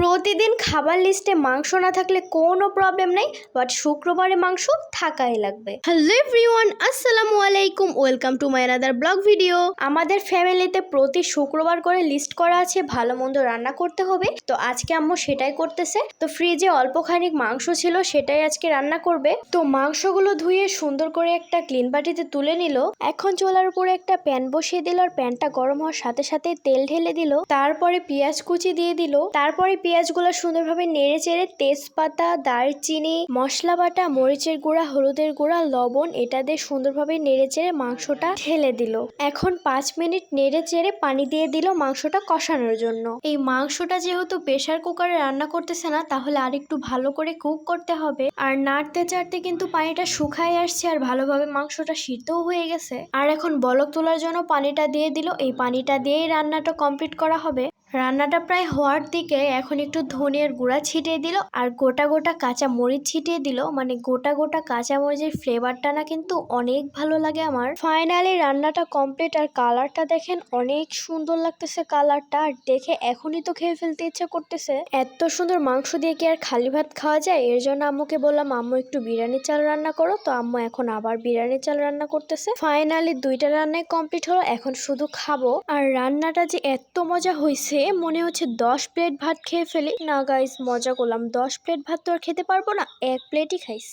প্রতিদিন খাবার লিস্টে মাংস না থাকলে কোনো প্রবলেম নেই বাট শুক্রবারে মাংস থাকাই লাগবে। হ্যালো এভরিওয়ান আসসালামু আলাইকুম welcome to my another blog video আমাদের ফ্যামিলিতে প্রতি শুক্রবার করে লিস্ট করা আছে, ভালো মন্দ রান্না করতে হবে। তো আজকে আম্মু সেটাই করতেছে। তো ফ্রিজে অল্প খানিক মাংস ছিল, সেটাই আজকে রান্না করবে। তো মাংসগুলো ধুয়ে সুন্দর করে একটা ক্লিন বাটিতে তুলে নিল। এখন চোলার উপরে একটা প্যান বসিয়ে দিল, আর প্যানটা গরম হওয়ার সাথে সাথে তেল ঢেলে দিল। তারপরে পেঁয়াজ কুচি দিয়ে দিল। তারপরে পেঁয়াজগুলো সুন্দরভাবে নেড়ে চেড়ে তেজপাতা, দারচিনি, মশলা বাটা, মরিচের গুঁড়া, হলুদের গুঁড়া, লবণ, এটা দিয়ে সুন্দরভাবে নেড়ে চেড়ে মাংসটা ঢেলে দিল। এখন পাঁচ মিনিট নেড়ে চেড়ে পানি দিয়ে দিল মাংসটা কষানোর জন্য। এই মাংসটা যেহেতু প্রেসার কুকারে রান্না করতেছে না, তাহলে আর একটু ভালো করে কুক করতে হবে। আর নাড়তে চাড়তে কিন্তু পানিটা শুকায় আসছে আর ভালোভাবে মাংসটা সিদ্ধও হয়ে গেছে। আর এখন বলক তোলার জন্য পানিটা দিয়ে দিল। এই পানিটা দিয়েই রান্নাটা কমপ্লিট করা হবে। রান্নাটা প্রায় হওয়ার দিকে এখন একটু ধনের গুঁড়া ছিটিয়ে দিল আর গোটা গোটা কাঁচা মরিচ ছিটিয়ে দিল। মানে গোটা গোটা কাঁচা মরিচের ফ্লেভারটা না কিন্তু অনেক ভালো লাগে আমার। ফাইনালি রান্নাটা কমপ্লিট আর কালারটা দেখেন অনেক সুন্দর লাগতেছে কালারটা আর দেখে এখনই তো খেয়ে ফেলতে ইচ্ছে করতেছে। এত সুন্দর মাংস দিয়ে কি আর খালি ভাত খাওয়া যায়? এর জন্য আম্মুকে বললাম, আম্মু, একটু বিরিয়ানি চাল রান্না করো। তো আম্মু এখন আবার বিরিয়ানি চাল রান্না করতেছে। ফাইনালি দুইটা রান্নাই কমপ্লিট হলো, এখন শুধু খাব। আর রান্নাটা যে এত মজা হয়েছে মনে হচ্ছে দশ প্লেট ভাত খেয়ে ফেলি। না গাইস মজা করলাম। দশ প্লেট ভাত তো আর খেতে পারব না। এক প্লেটই খাইছি।